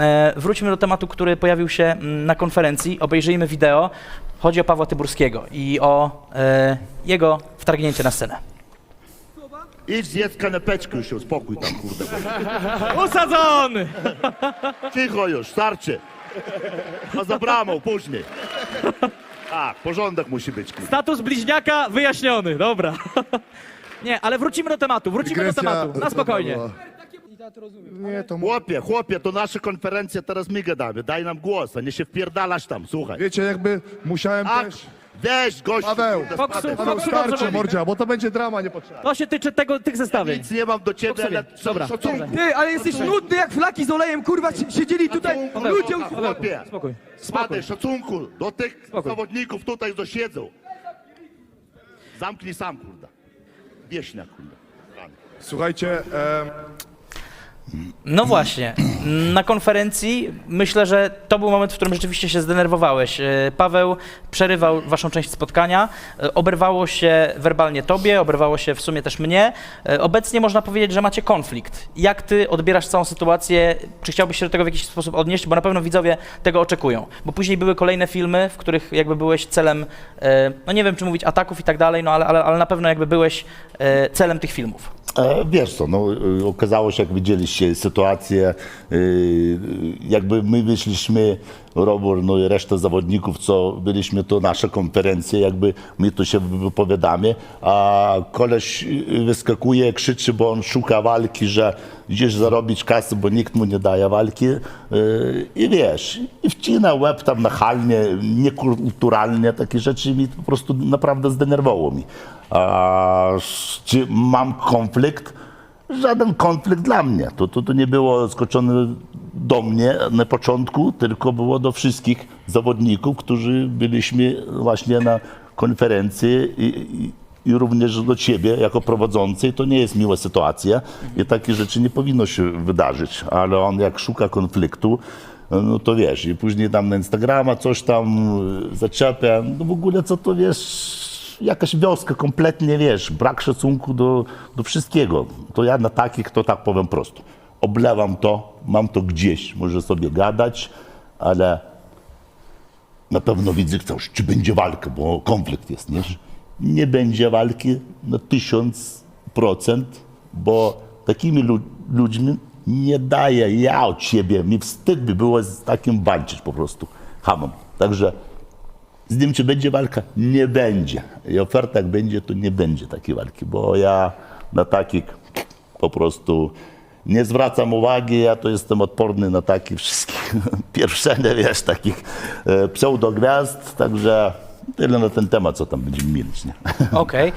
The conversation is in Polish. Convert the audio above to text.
E, wróćmy do tematu, który pojawił się mm, na konferencji. Obejrzyjmy wideo. Chodzi o Pawła Tyburskiego i o e, jego wtargnięcie na scenę. Idź zjedz kanapeczkę już, uspokój tam, kurde. Usadzony! Cicho już, starczy. A za bramą, później. Tak, porządek musi być, kurde. Status bliźniaka wyjaśniony, dobra. Nie, ale wrócimy do tematu, wrócimy do tematu, na spokojnie. Nie, to Chłopie, chłopie, to nasze konferencje, teraz my gadamy. Daj nam głos, a nie się wpierdalasz tam, słuchaj. wiecie, jakby musiałem Ach, też... weź gościu. Paweł, kurde, Foksu, spadaj. Paweł, dobrze starczy, mordzia, bo to będzie drama niepotrzebna. To się tyczy tego, tych zestawień. Nic nie mam do ciebie, ale Dobra, szacunku. Ty, ale jesteś nudny jak flaki z olejem, kurwa, si- siedzieli tutaj Paweł, ludzie... Paweł, chłopie. Spokój. Spadaj, szacunku do tych Spokój. zawodników tutaj, co siedzą. Zamknij sam, kurde. Wieśnia, kurde. Słuchajcie, em, No właśnie, na konferencji myślę, że to był moment, w którym rzeczywiście się zdenerwowałeś. E, Paweł przerywał waszą część spotkania, e, oberwało się werbalnie tobie, oberwało się w sumie też mnie. E, Obecnie można powiedzieć, że macie konflikt. Jak ty odbierasz całą sytuację? Czy chciałbyś się do tego w jakiś sposób odnieść? Bo na pewno widzowie tego oczekują. Bo później były kolejne filmy, w których jakby byłeś celem, no nie wiem czy mówić ataków i tak dalej, no ale, ale, ale na pewno jakby byłeś celem tych filmów. E, Wiesz co, no, y, okazało się, jak widzieliście sytuację, y, jakby my wyszliśmy, Robor, no i reszta zawodników, co byliśmy, to nasze konferencje, jakby my tu się wypowiadamy, a koleś wyskakuje, krzyczy, bo on szuka walki, że gdzieś zarobić kasę, bo nikt mu nie daje walki y, i wiesz, i wcina łeb tam nachalnie, niekulturalnie, takie rzeczy mi po prostu naprawdę zdenerwowało mi. A, czy mam konflikt? Żaden konflikt dla mnie. To, to, to nie było skoczone do mnie na początku, tylko było do wszystkich zawodników, którzy byliśmy właśnie na konferencji i, i, i również do ciebie jako prowadzącej. To nie jest miła sytuacja i takie rzeczy nie powinno się wydarzyć, ale on jak szuka konfliktu, no to wiesz, i później tam na Instagrama coś tam y, zaczepia, no w ogóle co to wiesz, jakaś wioska kompletnie, wiesz, brak szacunku do, do wszystkiego. To ja na takich, to tak powiem prosto. Oblewam to, mam to gdzieś, może sobie gadać, ale na pewno widzę czy będzie walka, bo konflikt jest, nie? Nie będzie walki na tysiąc procent, bo takimi lu- ludźmi nie daję ja od siebie, mi wstyd by było z takim walczyć po prostu, hamem. Także z nim czy będzie walka? Nie będzie. I oferta jak będzie, to nie będzie takiej walki, bo ja na takich po prostu nie zwracam uwagi, ja to jestem odporny na takie wszystkie pierwszene, wiesz, takich e, pseudogwiazd, także tyle na ten temat, co tam będziemy mieć, nie? Okej.